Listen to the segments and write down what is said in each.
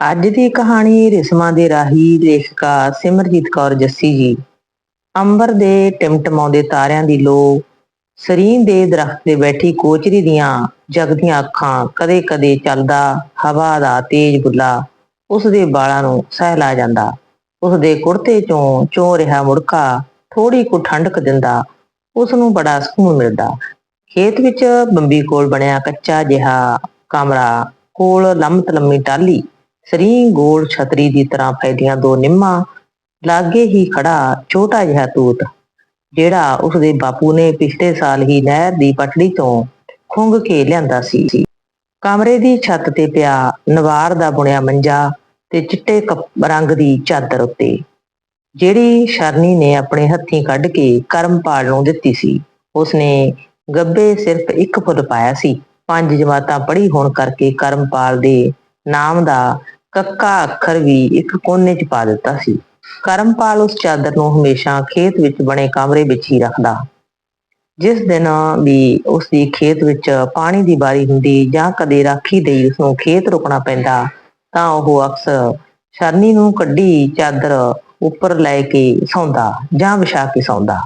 ਅੱਜ ਦੀ ਕਹਾਣੀ ਰਿਸਮਾਂ ਦੇ ਰਾਹੀ ਲੇਖਕਾ ਸਿਮਰਜੀਤ ਕੌਰ ਜੱਸੀ ਜੀ। ਅੰਬਰ ਦੇ ਟਿਮਟਮਾਉਂਦੇ ਤਾਰਿਆਂ ਦੀ ਲੋ ਸਰੀਨ ਦੇ ਦਰਖਤ ਤੇ ਬੈਠੀ ਕੋਚਰੀ ਦੀਆਂ ਜਗਦੀਆਂ ਅੱਖਾਂ ਕਦੇ-ਕਦੇ ਚੱਲਦਾ ਹਵਾ ਦਾ ਤੇਜ਼ ਬੁੱਲਾ ਉਸ ਦੇ ਵਾਲਾਂ ਨੂੰ ਸਹਿਲਾ ਜਾਂਦਾ। ਉਸ ਦੇ ਕੁੜਤੇ ਚੋਂ ਚੋਂ ਰਿਹਾ ਮੁੜਕਾ ਥੋੜੀ ਕੁ ਠੰਡਕ ਦਿੰਦਾ ਉਸ ਨੂੰ ਬੜਾ ਸਕੂਨ ਮਿਲਦਾ। ਖੇਤ ਵਿੱਚ ਬੰਬੀ ਕੋਲ ਬਣਿਆ ਕੱਚਾ ਜਿਹਾ ਕਮਰਾ, ਕੋਲ ਲੰਮਤ ਲੰਮੀ ਟਾਲੀ ਸਰੀ ਗੋਲ ਛਤਰੀ ਦੀ ਤਰ੍ਹਾਂ ਫੈਲੀਆਂ ਦੋ ਨਿੰਮਾਂ, ਲਾਗੇ ਹੀ ਖੜਾ ਛੋਟਾ ਜਿਹਾ ਤੂਤ, ਜਿਹੜਾ ਉਸਦੇ ਬਾਪੂ ਨੇ ਪਿਛਲੇ ਸਾਲ ਹੀ ਨਹਿਰ ਦੀ ਪਟੜੀ ਤੋਂ ਖੁੰਗ ਕੇ ਲਿਆਂਦਾ ਸੀ। ਕਮਰੇ ਦੀ ਛੱਤ ਤੇ ਪਿਆ ਨਵਾਰ ਦਾ ਬੁਣਿਆ ਮੰਜਾ ਤੇ ਚਿੱਟੇ ਕੱਪ- ਰੰਗ ਦੀ ਚਾਦਰ ਉੱਤੇ, ਜਿਹੜੀ ਸ਼ਰਨੀ ਨੇ ਆਪਣੇ ਹੱਥੀਂ ਕੱਢ ਕੇ ਕਰਮਪਾਲ ਨੂੰ ਦਿੱਤੀ ਸੀ। ਉਸਨੇ ਗੱਬੇ ਸਿਰਫ ਇੱਕ ਫੁੱਲ ਪਾਇਆ ਸੀ। ਪੰਜ ਜਮਾਤਾਂ ਪੜ੍ਹੀ ਹੋਣ ਕਰਕੇ ਕਰਮਪਾਲ ਦੇ ਨਾਮ ਦਾ ਕੱਕਾ ਅੱਖਰ ਵੀ ਇੱਕ ਕੋਨੇ 'ਚ ਪਾ ਦਿੱਤਾ ਸੀ। ਕਰਮਪਾਲ ਉਸ ਚਾਦਰ ਨੂੰ ਹਮੇਸ਼ਾ ਖੇਤ ਵਿੱਚ ਬਣੇ ਕਮਰੇ ਵਿੱਚ ਹੀ ਰੱਖਦਾ। ਜਿਸ ਦਿਨ ਵੀ ਉਸ ਦੀ ਖੇਤ ਵਿੱਚ ਪਾਣੀ ਦੀ ਵਾਰੀ ਹੁੰਦੀ ਜਾਂ ਕਦੇ ਰਾਖੀ ਲਈ ਉਸ ਨੂੰ ਖੇਤ ਰੁਕਣਾ ਪੈਂਦਾ, ਤਾਂ ਉਹ ਅਕਸਰ ਸ਼ਰਨੀ ਨੂੰ ਕੱਢੀ ਚਾਦਰ ਉੱਪਰ ਲੈ ਕੇ ਸੌਂਦਾ ਜਾਂ ਵਿਛਾ ਕੇ ਸੌਂਦਾ।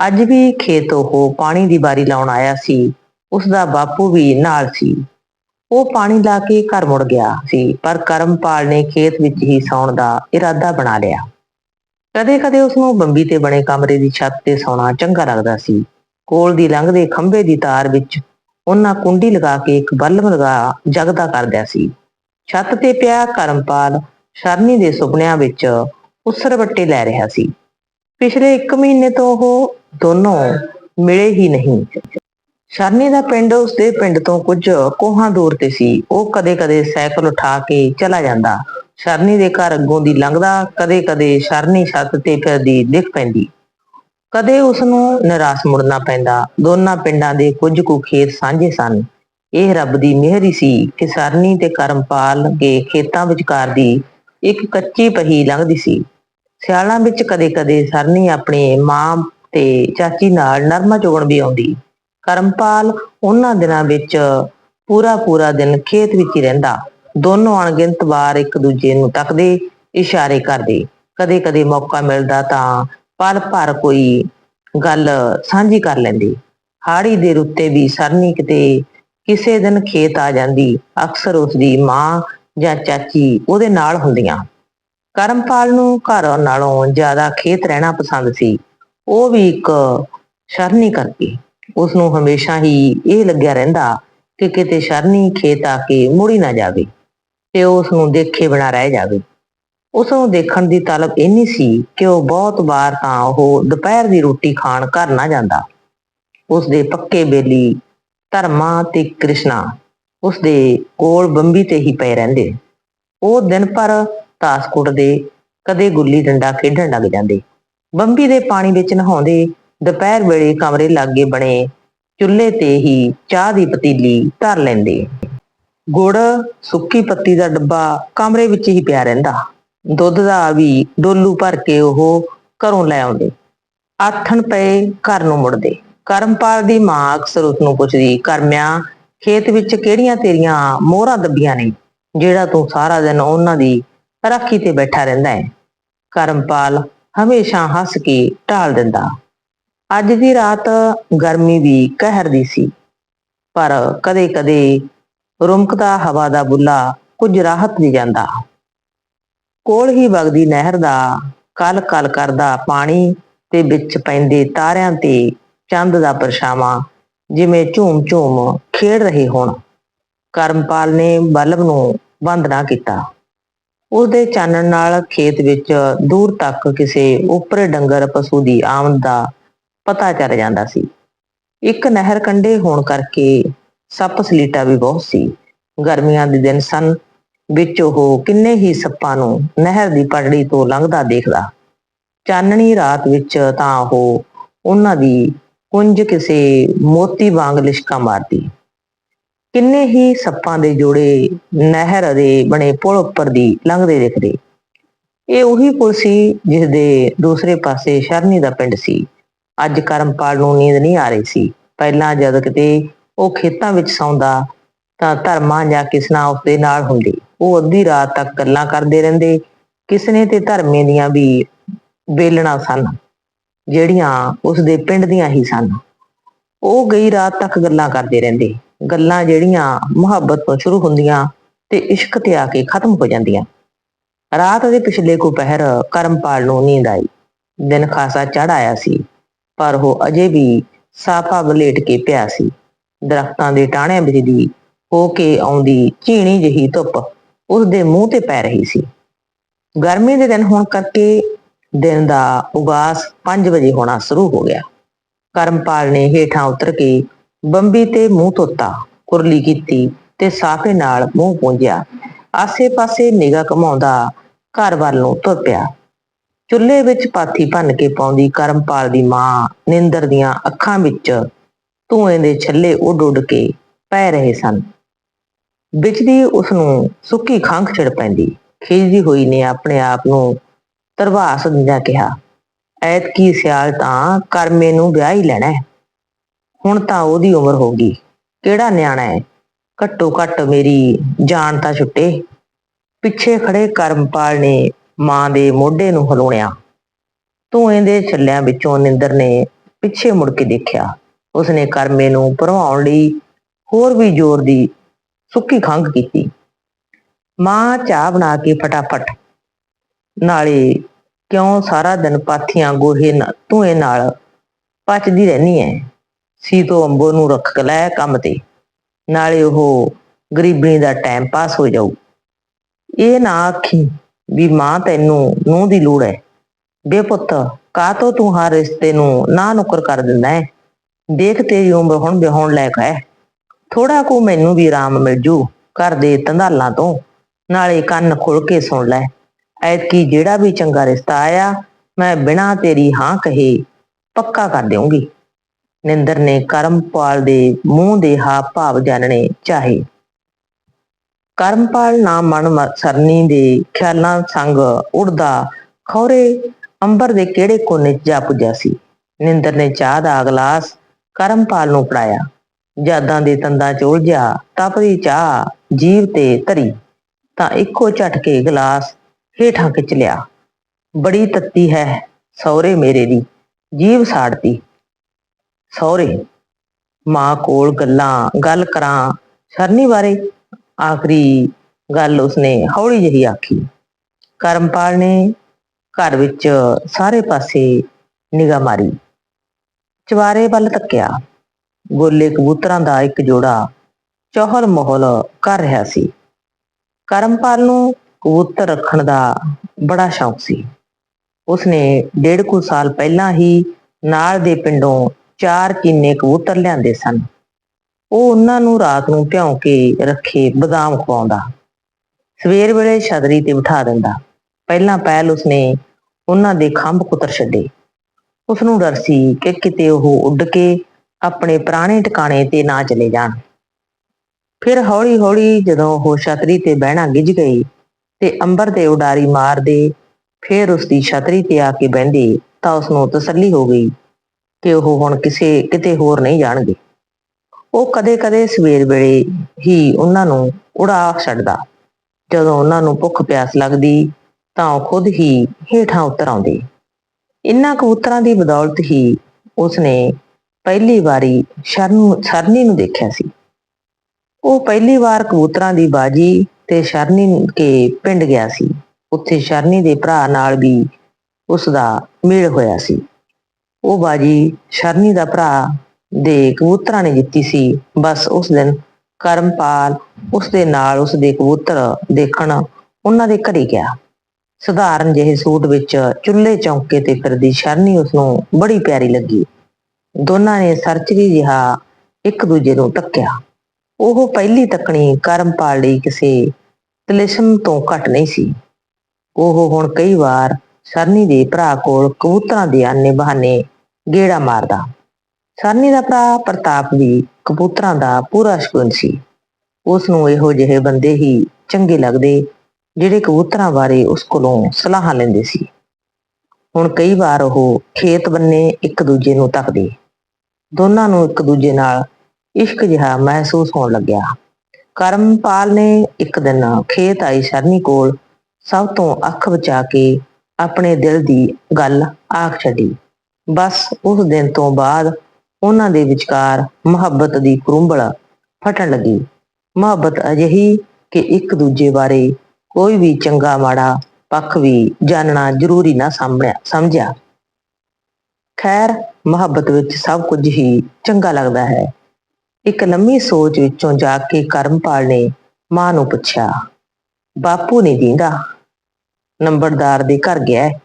ਅੱਜ ਵੀ ਖੇਤ ਉਹ ਪਾਣੀ ਦੀ ਵਾਰੀ ਲਾਉਣ ਆਇਆ ਸੀ। ਉਸ ਦਾ ਬਾਪੂ ਵੀ ਨਾਲ ਸੀ। ਉਹ ਪਾਣੀ ਲਾ ਕੇ ਘਰ ਮੁੜ ਗਿਆ ਸੀ, ਪਰ ਕਰਮਪਾਲ ਨੇ ਖੇਤ ਵਿੱਚ ਹੀ ਸੌਣ ਦਾ ਇਰਾਦਾ ਬਣਾ ਲਿਆ। ਕਦੇ-ਕਦੇ ਉਸ ਨੂੰ ਬੰਬੀ ਤੇ ਬਣੇ ਕਮਰੇ ਦੀ ਛੱਤ ਤੇ ਸੌਣਾ ਚੰਗਾ ਲੱਗਦਾ ਸੀ। ਕੋਲ ਦੀ ਲੰਘਦੇ ਖੰਭੇ ਦੀ ਤਾਰ ਵਿੱਚ ਉਹਨਾਂ ਕੁੰਡੀ ਲਗਾ ਕੇ ਇੱਕ ਬਲਬ ਲਗਾ ਜਗਦਾ ਕਰਦਿਆ ਸੀ। ਛੱਤ ਤੇ ਪਿਆ ਕਰਮਪਾਲ ਸ਼ਰਨੀ ਦੇ ਸੁਪਨਿਆਂ ਵਿੱਚ ਉਸਰ ਵੱਟੇ ਲੈ ਰਿਹਾ ਸੀ। ਪਿਛਲੇ 1 ਮਹੀਨੇ ਤੋਂ ਉਹ ਦੋਨੋਂ ਮਿਲੇ ਹੀ ਨਹੀਂ। ਸ਼ਰਨੀ ਦਾ ਪਿੰਡ, ਉਸਦੇ ਪਿੰਡ ਤੋਂ ਕੁਝ ਕੋਹਾਂ ਦੂਰ ਤੇ ਸੀ। ਉਹ ਕਦੇ-ਕਦੇ ਸਾਈਕਲ ਉਠਾ ਕੇ ਚਲਾ ਜਾਂਦਾ। ਸ਼ਰਨੀ ਦੇ ਘਰ ਅੱਗੋਂ ਦੀ ਲੰਘਦਾ, ਕਦੇ-ਕਦੇ ਸ਼ਰਨੀ ਛੱਤ ਤੇ ਫਿਰਦੀ ਦਿਖ ਪੈਂਦੀ। ਕਦੇ ਉਸ ਨੂੰ ਨਿਰਾਸ਼ ਮੁੜਨਾ ਪੈਂਦਾ। ਦੋਨਾਂ ਪਿੰਡਾਂ ਦੇ ਕੁਝ ਕੁ ਖੇਤ ਸਾਂਝੇ ਸਨ। ਇਹ ਰੱਬ ਦੀ ਮਿਹਰ ਹੀ ਸੀ ਕਿ ਸਰਨੀ ਤੇ ਕਰਮਪਾਲ ਦੇ ਖੇਤਾਂ ਵਿਚਕਾਰ ਦੀ ਇੱਕ ਕੱਚੀ ਪਹੀ ਲੰਘਦੀ ਸੀ। ਸਿਆਲਾਂ ਵਿੱਚ ਕਦੇ-ਕਦੇ ਸਰਨੀ ਆਪਣੇ ਮਾਂ ਤੇ ਚਾਚੀ ਨਾਲ ਨਰਮਾ ਚੋਣ ਵੀ ਆਉਂਦੀ। ਕਰਮਪਾਲ ਉਹਨਾਂ ਦਿਨਾਂ ਵਿੱਚ ਪੂਰਾ ਪੂਰਾ ਦਿਨ ਖੇਤ ਵਿੱਚ ਹੀ ਰਹਿੰਦਾ। ਦੋਨੋਂ ਅਣਗਿਣਤ ਵਾਰ ਇੱਕ ਦੂਜੇ ਨੂੰ ਤੱਕਦੇ, ਇਸ਼ਾਰੇ ਕਰਦੇ। ਕਦੇ-ਕਦੇ ਮੌਕਾ ਮਿਲਦਾ ਤਾਂ ਪਲ ਭਰ ਕੋਈ ਗੱਲ ਸਾਂਝੀ ਕਰ ਲੈਂਦੀ। ਹਾੜੀ ਦੇ ਰੁੱਤੇ ਵੀ ਸਰਨੀ ਕਿਤੇ ਕਿਸੇ ਦਿਨ ਖੇਤ ਆ ਜਾਂਦੀ। ਅਕਸਰ ਉਸ ਦੀ ਮਾਂ ਜਾਂ ਚਾਚੀ ਉਹਦੇ ਨਾਲ ਹੁੰਦੀਆਂ। ਕਰਮਪਾਲ ਨੂੰ ਘਰ ਨਾਲੋਂ ਜ਼ਿਆਦਾ ਖੇਤ ਰਹਿਣਾ ਪਸੰਦ ਸੀ। ਉਹ ਵੀ ਇੱਕ ਸ਼ਰਨੀ ਕਰਕੇ। ਉਸ ਨੂੰ ਹਮੇਸ਼ਾ ਹੀ ਇਹ ਲੱਗਿਆ ਰਹਿੰਦਾ ਕਿ ਕਿਤੇ ਸ਼ਰਨੀ ਖੇਤ ਆ ਕੇ ਮੁੜੀ ਨਾ ਜਾਵੇ ਤੇ ਉਸ ਨੂੰ ਦੇਖੇ ਬਿਨਾਂ ਰਹਿ ਜਾਵੇ। ਉਸ ਨੂੰ ਦੇਖਣ ਦੀ ਤਲਬ ਇੰਨੀ ਸੀ ਕਿ ਉਹ ਬਹੁਤ ਵਾਰ ਤਾਂ ਉਹ ਦੁਪਹਿਰ ਦੀ ਰੋਟੀ ਖਾਣ ਘਰ ਨਾ ਜਾਂਦਾ। ਉਸ ਦੇ ਪੱਕੇ ਬੇਲੀ ਧਰਮਾ ਤੇ ਕ੍ਰਿਸ਼ਨਾ ਉਸ ਦੇ ਕੋਲ ਬੰਬੀ ਤੇ ਹੀ ਪਏ ਰਹਿੰਦੇ। ਉਹ ਦਿਨ ਭਰ ਤਾਸ ਕੁੱਟਦੇ, ਕਦੇ ਗੁੱਲੀ ਡੰਡਾ ਖੇਡਣ ਲੱਗ ਜਾਂਦੇ। ਬੰਬੀ ਦੇ ਪਾਣੀ ਵਿੱਚ ਨਹਾਉਂਦੇ ਦੁਪਹਿਰ ਵੇਲੇ ਕਮਰੇ ਲਾਗੇ ਬਣੇ ਚੁੱਲ੍ਹੇ ਤੇ ਹੀ ਚਾਹ ਦੀ ਪਤੀਲੀ ਧਰ ਲੈਂਦੇ। ਗੁੜ ਸੁੱਕੀ ਪੱਤੀ ਦਾ ਡੱਬਾ ਕਮਰੇ ਵਿੱਚ ਹੀ ਪਿਆ ਰਹਿੰਦਾ। ਦੁੱਧ ਦਾ ਵੀ ਡੋਲੂ ਭਰ ਕੇ ਉਹ ਘਰੋਂ ਲੈ ਆਉਂਦੇ। ਆਥਣ ਪਏ ਘਰ ਨੂੰ ਮੁੜਦੇ। ਕਰਮਪਾਲ ਦੀ ਮਾਂ ਅਕਸਰ ਉਸ ਨੂੰ ਪੁੱਛਦੀ, ਕਰਮਿਆਂ, ਖੇਤ ਵਿੱਚ ਕਿਹੜੀਆਂ ਤੇਰੀਆਂ ਮੋਹਰਾਂ ਦੱਬੀਆਂ ਨੇ, ਜਿਹੜਾ ਤੂੰ ਸਾਰਾ ਦਿਨ ਉਹਨਾਂ ਦੀ ਰਾਖੀ ਤੇ ਬੈਠਾ ਰਹਿੰਦਾ ਹੈ? ਕਰਮਪਾਲ ਹਮੇਸ਼ਾ ਹੱਸ ਕੇ ਢਾਲ ਦਿੰਦਾ। ਅੱਜ ਦੀ ਰਾਤ ਗਰਮੀ ਵੀ ਕਹਿਰ ਦੀ ਸੀ, ਪਰ ਕਦੇ-ਕਦੇ ਰੁਮਕਦਾ ਹਵਾ ਦਾ ਬੁੱਲਾ ਕੁਝ ਰਾਹਤ ਦੇ ਜਾਂਦਾ। ਕੋਲ ਹੀ ਵਗਦੀ ਨਹਿਰ ਦਾ ਕਲ-ਕਲ ਕਰਦਾ ਪਾਣੀ ਤੇ ਵਿੱਚ ਪੈਂਦੇ ਤਾਰਿਆਂ ਤੇ ਚੰਦ ਦਾ ਪਰਛਾਵਾਂ, ਜਿਵੇਂ ਝੂਮ-ਝੂਮ ਖੇਡ ਰਹੇ ਹੋਣ। ਕਰਮਪਾਲ ਨੇ ਬਲਬ ਨੂੰ ਬੰਦ ਨਾ ਕੀਤਾ। ਉਹਦੇ ਚਾਨਣ ਨਾਲ ਖੇਤ ਵਿੱਚ ਦੂਰ ਤੱਕ ਕਿਸੇ ਉੱਪਰੇ ਡੰਗਰ, ਪਸ਼ੂ ਦੀ ਆਮਦ ਦਾ ਪਤਾ ਚੱਲ ਜਾਂਦਾ ਸੀ। ਇੱਕ ਨਹਿਰ ਕੰਢੇ ਹੋਣ ਕਰਕੇ ਸੱਪ ਸਲੀਟਾ ਵੀ ਬਹੁਤ ਸੀ। ਗਰਮੀਆਂ ਦੇ ਦਿਨ ਸਨ, ਵਿੱਚ ਉਹ ਕਿੰਨੇ ਹੀ ਸੱਪਾਂ ਨੂੰ ਨਹਿਰ ਦੀ ਪੜੜੀ ਤੋਂ ਲੰਘਦਾ ਦੇਖਦਾ। ਚਾਨਣੀ ਰਾਤ ਵਿੱਚ ਤਾਂ ਉਹ ਉਹਨਾਂ ਦੀ ਕੁੰਜ ਕਿਸੇ ਮੋਤੀ ਵਾਂਗ ਲਿਸ਼ਕਾ ਮਾਰਦੀ। ਕਿੰਨੇ ਹੀ ਸੱਪਾਂ ਦੇ ਜੋੜੇ ਨਹਿਰ ਦੇ ਬਣੇ ਪੁਲ ਉੱਪਰ ਦੀ ਲੰਘਦੇ ਦਿਖਦੇ। ਇਹ ਉਹੀ ਪੁਲ ਸੀ ਜਿਸ ਦੇ ਦੂਸਰੇ ਪਾਸੇ ਸ਼ਰਨੀ ਦਾ ਪਿੰਡ ਸੀ। ਅੱਜ ਕਰਮਪਾਲ ਨੂੰ ਨੀਂਦ ਨਹੀਂ ਆ ਰਹੀ ਸੀ। ਪਹਿਲਾਂ ਜਦ ਕਿਤੇ ਉਹ ਖੇਤਾਂ ਵਿੱਚ ਸੌਂਦਾ, ਤਾਂ ਧਰਮਾਂ ਜਾਂ ਕਿਸਨਾ ਉਸਦੇ ਨਾਲ ਹੁੰਦੀ। ਉਹ ਅੱਧੀ ਰਾਤ ਤੱਕ ਗੱਲਾਂ ਕਰਦੇ ਰਹਿੰਦੇ। ਕਿਸਨੇ ਤੇ ਧਰਮੇ ਦੀਆਂ ਵੀ ਵੇਲਣਾ ਸਨ, ਜਿਹੜੀਆਂ ਉਸਦੇ ਪਿੰਡ ਦੀਆਂ ਹੀ ਸਨ। ਉਹ ਗਈ ਰਾਤ ਤੱਕ ਗੱਲਾਂ ਕਰਦੇ ਰਹਿੰਦੇ। ਗੱਲਾਂ ਜਿਹੜੀਆਂ ਮੁਹੱਬਤ ਤੋਂ ਸ਼ੁਰੂ ਹੁੰਦੀਆਂ ਤੇ ਇਸ਼ਕ ਤੇ ਆ ਕੇ ਖਤਮ ਹੋ ਜਾਂਦੀਆਂ। ਰਾਤ ਦੇ ਪਿਛਲੇ ਕੋ ਪਹਿਰ ਕਰਮਪਾਲ ਨੂੰ ਨੀਂਦ ਆਈ। ਦਿਨ ਖਾਸਾ ਚੜ ਆਇਆ ਸੀ। ਪਰ ਉਹ ਅਜੇ ਵੀ ਸਾਫਾ ਬਲੇਟ ਕੇ ਪਿਆ ਸੀ। ਦਰਖਤਾਂ ਦੇ ਟਾਹਣਿਆਂ ਵਿੱਚ ਦੀ ਹੋ ਕੇ ਆਉਂਦੀ ਝੀਣੀ ਜਿਹੀ ਧੁੱਪ ਉਸ ਦੇ ਮੂੰਹ ਤੇ ਪੈ ਰਹੀ ਸੀ। ਗਰਮੀ ਦੇ ਦਿਨ ਹੋਣ ਕਰਕੇ ਦਿਨ ਦਾ ਉਗਾਸ 5 ਵਜੇ ਹੋਣਾ ਸ਼ੁਰੂ ਹੋ ਗਿਆ। ਕਰਮਪਾਲ ਨੇ ਹੇਠਾਂ ਉਤਰ ਕੇ ਬੰਬੀ ਤੇ ਮੂੰਹ ਧੋਤਾ, ਕੁਰਲੀ ਕੀਤੀ ਤੇ ਸਾਫੇ ਨਾਲ ਮੂੰਹ ਪੂੰਝਿਆ। ਆਸੇ-ਪਾਸੇ ਨਿਗਾਹ ਘਮਾਉਂਦਾ ਘਰ ਵੱਲ ਨੂੰ ਤੁਰ ਪਿਆ। ਚੁੱਲ੍ਹੇ ਵਿੱਚ ਪਾਥੀ ਭੰਨ ਕੇ ਪਾਉਂਦੀ ਕਰਮਪਾਲ ਦੀ ਮਾਂ, ਨਿੰਦਰ ਦੀਆਂ ਅੱਖਾਂ ਵਿੱਚ ਧੂਏ ਦੇ ਛੱਲੇ ਉੱਡ ਉੱਡ ਕੇ ਪੈ ਰਹੇ ਸਨ। ਵਿਚਦੀ ਉਸ ਨੂੰ ਸੁੱਕੀ ਖੰਘ ਛਿੜ ਪੈਂਦੀ। ਖਿਜਦੀ ਹੋਈ ਨੇ ਆਪਣੇ ਆਪ ਨੂੰ ਤਰਵਾਸ ਦਿੰਦਿਆਂ ਕਿਹਾ, ਐਤਕੀ ਸਿਆਲ ਤਾਂ ਕਰਮੇ ਨੂੰ ਵਿਆਹ ਹੀ ਲੈਣਾ ਹੈ। ਹੁਣ ਤਾਂ ਉਹਦੀ ਉਮਰ ਹੋ ਗਈ। ਕਿਹੜਾ ਨਿਆਣਾ ਹੈ? ਘੱਟੋ ਘੱਟ ਮੇਰੀ ਜਾਨ ਤਾਂ ਛੁੱਟੇ। ਪਿੱਛੇ ਖੜੇ ਕਰਮਪਾਲ ਨੇ ਮਾਂ ਦੇ ਮੋਢੇ ਨੂੰ ਹਲੂਣਿਆ ਧੂਏ ਦੇ ਛੱਲਿਆਂ ਵਿੱਚੋਂ ਨਿੰਦਰ ਨੇ ਪਿੱਛੇ ਮੁੜ ਕੇ ਦੇਖਿਆ। ਉਸਨੇ ਕਰਮੇ ਨੂੰ ਭਰਵਾਉਣ ਲਈ ਹੋਰ ਵੀ ਜ਼ੋਰ ਦੀ ਸੁੱਕੀ ਖੰਘ ਕੀਤੀ। ਮਾਂ ਚਾਹ ਬਣਾ ਕੇ ਫਟਾਫਟ, ਨਾਲੇ ਕਿਉਂ ਸਾਰਾ ਦਿਨ ਪਾਥੀਆਂ ਗੋਹੇ ਨਾਲ ਧੂਏ ਨਾਲ ਪਚਦੀ ਰਹਿਣੀ ਐ? ਸੀਤੋ ਅੰਬੋ ਨੂੰ ਰੱਖ ਲੈ ਕੰਮ ਤੇ। ਨਾਲੇ ਉਹ ਗਰੀਬਣੀ ਦਾ ਟਾਈਮ ਪਾਸ ਹੋ ਜਾਊ। ਇਹ ਨਾ ਆਖੀ ਵੀ ਮਾਂ ਤੈਨੂੰ ਨੂੰਹ ਦੀ ਲੋੜ ਹੈ। ਬੇ ਪੁੱਤ ਕਾਤੋਂ ਤੂੰ ਹਰ ਰਿਸ਼ਤੇ ਨੂੰ ਨਾ ਨੁਕਰ ਕਰ ਦਿੰਦਾ ਹੈ? ਦੇਖ ਤੇਰੀ ਉਮਰ ਹੁਣ ਵਿਆਹੁਣ ਲਾਇਕ ਹੈ। ਥੋੜਾ ਕੋ ਮੈਨੂੰ ਵੀ ਆਰਾਮ ਮਿਲ ਜੂ ਘਰ ਦੇ ਤੰਦਾਲਾਂ ਤੋਂ। ਨਾਲੇ ਕੰਨ ਖੁੱਲ ਕੇ ਸੁਣ ਲੈ। ਐਤਕੀ ਜਿਹੜਾ ਵੀ ਚੰਗਾ ਰਿਸ਼ਤਾ ਆਇਆ, ਮੈਂ ਬਿਨਾਂ ਤੇਰੀ ਹਾਂ ਕਹੇ ਪੱਕਾ ਕਰ ਦੇਵਾਂਗੀ ਨਿੰਦਰ ਨੇ ਕਰਮਪਾਲ ਦੇ ਮੂੰਹ ਦੇ ਹਾਵ ਭਾਵ ਜਾਣਨੇ ਚਾਹੇ। ਕਰਮਪਾਲ ਨਾ ਮਨ ਸਰਨੀ ਦੇ ਖਿਆਲਾਂ ਸੰਗ ਉੜਦਾ ਖੌਰੇ ਅੰਬਰ ਦੇ ਕਿਹੜੇ ਕੋਨੇ ਜਾ ਪੁੱਜਿਆ ਸੀ? ਨਿੰਦਰ ਨੇ ਚਾਹ ਦਾ ਗਲਾਸ ਕਰਮਪਾਲ ਨੂੰ ਫੜਾਇਆ। ਜਾਦਾਂ ਦੇ ਤੰਦਾਂ 'ਚ ਉਲਝਿਆ, ਤਪਦੀ ਚਾਹ ਜੀਵ ਤੇ ਧਰੀ। ਤਾਂ ਇੱਕੋ ਝਟਕੇ ਗਲਾਸ ਹੇਠਾਂ ਖਿੱਚ ਲਿਆ। ਬੜੀ ਤੱਤੀ ਹੈ ਸਹੁਰੇ ਮੇਰੇ ਦੀ, ਜੀਵ ਸਾੜਤੀ। ਸਹੁਰੇ, ਮਾਂ ਕੋਲ ਗੱਲਾਂ, ਗੱਲ ਕਰਾਂ ਸ਼ਰਨੀ ਬਾਰੇ ਆਖਰੀ ਗੱਲ ਉਸਨੇ ਹੌਲੀ ਜਿਹੀ ਆਖੀ। ਕਰਮਪਾਲ ਨੇ ਘਰ ਵਿੱਚ ਸਾਰੇ ਪਾਸੇ ਨਿਗਾਹ ਮਾਰੀ। ਚਵਾਰੇ ਵੱਲ ਤੱਕਿਆ ਗੋਲੇ ਕਬੂਤਰਾਂ ਦਾ ਇੱਕ ਜੋੜਾ ਚਹਿਲ ਮਹਲ ਕਰ ਰਿਹਾ ਸੀ। ਕਰਮਪਾਲ ਨੂੰ ਕਬੂਤਰ ਰੱਖਣ ਦਾ ਬੜਾ ਸ਼ੌਕ ਸੀ। ਉਸਨੇ ਡੇਢ ਕੁ ਸਾਲ ਪਹਿਲਾਂ ਹੀ ਨਾਲ ਦੇ ਪਿੰਡੋਂ ਚਾਰ ਚੀਨੇ ਕਬੂਤਰ ਲਿਆਂਦੇ ਸਨ। ਉਹ ਉਹਨਾਂ ਨੂੰ ਰਾਤ ਨੂੰ ਭਿਉਂ ਕੇ ਰੱਖੇ, ਬਦਾਮ ਖਵਾਉਂਦਾ। ਸਵੇਰ ਵੇਲੇ ਛਤਰੀ ਤੇ ਬਿਠਾ ਦਿੰਦਾ। ਪਹਿਲਾਂ ਪਹਿਲ ਉਸਨੇ ਉਹਨਾਂ ਦੇ ਖੰਭ ਕੁਤਰ ਛੱਡੇ। ਉਸ ਨੂੰ ਡਰ ਸੀ ਕਿ ਕਿਤੇ ਉਹ ਉੱਡ ਕੇ ਆਪਣੇ ਪੁਰਾਣੇ ਟਿਕਾਣੇ ਤੇ ਨਾ ਚਲੇ ਜਾਣ। ਫਿਰ ਹੌਲੀ-ਹੌਲੀ ਜਦੋਂ ਉਹ ਛਤਰੀ ਤੇ ਬਹਿਣਾ ਗਿੱਜ ਗਈ ਤੇ ਅੰਬਰ ਤੇ ਉਡਾਰੀ ਮਾਰਦੇ ਫਿਰ ਉਸ ਦੀ ਛਤਰੀ ਤੇ ਆ ਕੇ ਬਹਿੰਦੇ ਤਾਂ ਉਸ ਨੂੰ ਤਸੱਲੀ ਹੋ ਗਈ ਕਿ ਉਹ ਹੁਣ ਕਿਸੇ, ਕਿਤੇ ਹੋਰ ਨਹੀਂ ਜਾਣਗੇ। ਉਹ ਕਦੇ-ਕਦੇ ਸਵੇਰ ਵੇਲੇ ਹੀ ਉਹਨਾਂ ਨੂੰ ਉਡਾ ਛੱਡਦਾ। ਜਦੋਂ ਉਹਨਾਂ ਨੂੰ ਭੁੱਖ ਪਿਆਸ ਲੱਗਦੀ, ਤਾਂ ਉਹ ਖੁਦ ਹੀ ਹੇਠਾਂ ਉਤਰ ਆਉਂਦੇ। ਇਨ੍ਹਾਂ ਕਬੂਤਰਾਂ ਦੀ ਬਦੌਲਤ ਹੀ ਉਸਨੇ ਪਹਿਲੀ ਵਾਰੀ ਸ਼ਰਨ, ਸਰਨੀ ਨੂੰ ਦੇਖਿਆ ਸੀ। ਉਹ ਪਹਿਲੀ ਵਾਰ ਕਬੂਤਰਾਂ ਦੀ ਬਾਜੀ ਤੇ ਸ਼ਰਨੀ ਕੇ ਪਿੰਡ ਗਿਆ ਸੀ। ਉੱਥੇ ਸ਼ਰਨੀ ਦੇ ਭਰਾ ਨਾਲ ਵੀ ਉਸ ਦਾ ਮੇਲ ਹੋਇਆ ਸੀ। ਉਹ ਬਾਜੀ ਸ਼ਰਨੀ ਦਾ ਭਰਾ ਦੇ ਕਬੂਤਰਾਂ ਨੇ ਜਿੱਤੀ ਸੀ। ਬਸ ਉਸ ਦਿਨ ਕਰਮਪਾਲ ਉਸ ਦੇ ਨਾਲ ਉਸ ਦੇ ਕਬੂਤਰ ਦੇਖਣ ਉਹਨਾਂ ਦੇ ਘਰੇ ਗਿਆ। ਸਧਾਰਨ ਜਿਹੇ ਸੂਟ ਵਿੱਚ ਚੁੱਲ੍ਹੇ ਚੌਂਕੇ ਤੇ ਫਿਰਦੀ ਸ਼ਰਨੀ ਉਸ ਨੂੰ ਬੜੀ ਪਿਆਰੀ ਲੱਗੀ। ਦੋਨਾਂ ਨੇ ਸਰਚਰੀ ਜਿਹਾ ਇੱਕ ਦੂਜੇ ਨੂੰ ਤੱਕਿਆ ਉਹ ਪਹਿਲੀ ਤੱਕਣੀ ਕਰਮਪਾਲ ਲਈ ਕਿਸੇ ਤਲਿਸਮ ਤੋਂ ਘੱਟ ਨਹੀਂ ਸੀ। ਉਹ ਹੁਣ ਕਈ ਵਾਰ ਸਰਨੀ ਦੇ ਭਰਾ ਕੋਲ ਕਬੂਤਰਾਂ ਦੇ ਆਨੇ ਬਹਾਨੇ ਗੇੜਾ ਮਾਰਦਾ। ਸਰਨੀ ਦਾ ਭਰਾ ਪ੍ਰਤਾਪ ਵੀ ਕਬੂਤਰਾਂ ਦਾ ਪੂਰਾ ਸ਼ਕੂਨ ਸੀ। ਉਸ ਨੂੰ ਇਹੋ ਜਿਹੇ ਬੰਦੇ ਹੀ ਚੰਗੇ ਲੱਗਦੇ ਜਿਹੜੇ ਕਬੂਤਰਾਂ ਬਾਰੇ ਉਸ ਕੋਲੋਂ ਸਲਾਹਾਂ ਲੈਂਦੇ ਸੀ। ਹੁਣ ਕਈ ਵਾਰ ਉਹ ਖੇਤ ਬੰਨੇ ਇੱਕ ਦੂਜੇ ਨੂੰ ਤੱਕਦੇ। ਦੋਨਾਂ ਨੂੰ ਇੱਕ ਦੂਜੇ ਨਾਲ ਇਸ਼ਕ ਜਿਹਾ ਮਹਿਸੂਸ ਹੋਣ ਲੱਗਿਆ। ਕਰਮਪਾਲ ਨੇ ਇੱਕ ਦਿਨ ਖੇਤ ਆਈ ਸ਼ਰਨੀ ਕੋਲ ਸਭ ਤੋਂ ਅੱਖ ਬਚਾ ਕੇ ਆਪਣੇ ਦਿਲ ਦੀ ਗੱਲ ਆਖ ਛੱਡੀ। ਬਸ ਉਸ ਦਿਨ ਤੋਂ ਬਾਅਦ ਉਹਨਾਂ ਦੇ ਵਿਚਕਾਰ ਮੁਹੱਬਤ ਦੀ ਕਰੁੰਬਲ ਫਟਣ ਲੱਗੀ। ਮੁਹੱਬਤ ਅਜਿਹੀ ਕਿ ਇੱਕ ਦੂਜੇ ਬਾਰੇ ਕੋਈ ਵੀ ਚੰਗਾ ਮਾੜਾ ਪੱਖ ਵੀ ਜਾਣਨਾ ਜ਼ਰੂਰੀ ਨਾ ਸਾਹਮਣਿਆ, ਸਮਝਿਆ। ਖੈਰ, ਮੁਹੱਬਤ ਵਿੱਚ ਸਭ ਕੁਝ ਹੀ ਚੰਗਾ ਲੱਗਦਾ ਹੈ। ਇੱਕ ਲੰਮੀ ਸੋਚ ਵਿੱਚੋਂ ਜਾ ਕੇ ਕਰਮਪਾਲ ਨੇ ਮਾਂ ਨੂੰ ਪੁੱਛਿਆ, ਬਾਪੂ ਨਹੀਂ ਦਿੰਦਾ? ਨੰਬਰਦਾਰ ਦੇ ਘਰ ਗਿਆ ਹੈ।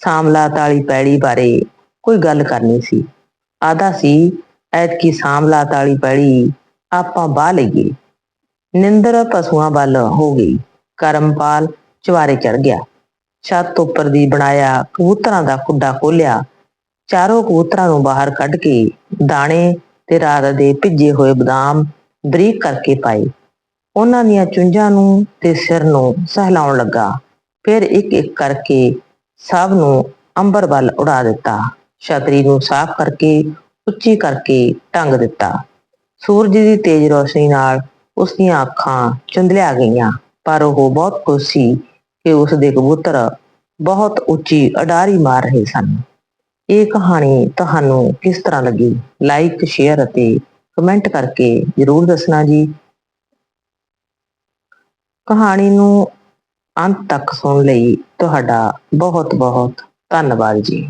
ਸਾਮਲਾ ਤਾਲੀ ਪੈੜੀ ਬਾਰੇ ਕੋਈ ਗੱਲ ਕਰਨੀ ਸੀ? ਆਦਾ ਸੀ, ਐਤਕੀ ਸਾਂਭਲਾ ਤਾਲੀ ਪੈੜੀ ਆਪਾਂ ਬਾਹ ਲਈਏ। ਨਿੰਦਰ ਪਸ਼ੂਆਂ ਵੱਲ ਹੋ ਗਈ। ਕਰਮਪਾਲ ਚਵਾਰੇ ਚੜ ਗਿਆ। ਛੱਤ ਉੱਪਰ ਦੀ ਬਣਾਇਆ ਕਬੂਤਰਾਂ ਦਾ ਖੁੱਡਾ ਖੋਲਿਆ ਚਾਰੋਂ ਕਬੂਤਰਾਂ ਨੂੰ ਬਾਹਰ ਕੱਢ ਕੇ ਦਾਣੇ ਤੇ ਰਾਤ ਦੇ ਭਿੱਜੇ ਹੋਏ ਬਦਾਮ ਬਰੀਕ ਕਰਕੇ ਪਾਏ। ਉਹਨਾਂ ਦੀਆਂ ਚੁੰਝਾਂ ਨੂੰ ਤੇ ਸਿਰ ਨੂੰ ਸਹਿਲਾਉਣ ਲੱਗਾ। ਫਿਰ ਇੱਕ ਇੱਕ ਕਰਕੇ ਸਭ ਨੂੰ ਅੰਬਰ ਵੱਲ ਉਡਾ ਦਿੱਤਾ। ਛਤਰੀ ਨੂੰ ਸਾਫ਼ ਕਰਕੇ, ਉੱਚੀ ਕਰਕੇ ਟੰਗ ਦਿੱਤਾ। ਸੂਰਜ ਦੀ ਤੇਜ਼ ਰੋਸ਼ਨੀ ਨਾਲ ਉਸ ਦੀਆਂ ਅੱਖਾਂ ਚੁੰਦਲਿਆ ਗਈਆਂ, ਪਰ ਉਹ ਬਹੁਤ ਖੁਸ਼ ਸੀ ਕਿ ਉਸ ਦੇ ਕਬੂਤਰ ਬਹੁਤ ਉੱਚੀ ਅਡਾਰੀ ਮਾਰ ਰਹੇ ਸਨ। ਇਹ ਕਹਾਣੀ ਤੁਹਾਨੂੰ ਕਿਸ ਤਰ੍ਹਾਂ ਲੱਗੀ? ਲਾਈਕ ਸ਼ੇਅਰ ਅਤੇ ਕਮੈਂਟ ਕਰਕੇ ਜਰੂਰ ਦੱਸਣਾ ਜੀ। ਕਹਾਣੀ ਨੂੰ ਅੰਤ ਤੱਕ ਸੁਣ ਲਈ ਤੁਹਾਡਾ ਬਹੁਤ ਬਹੁਤ ਧੰਨਵਾਦ ਜੀ।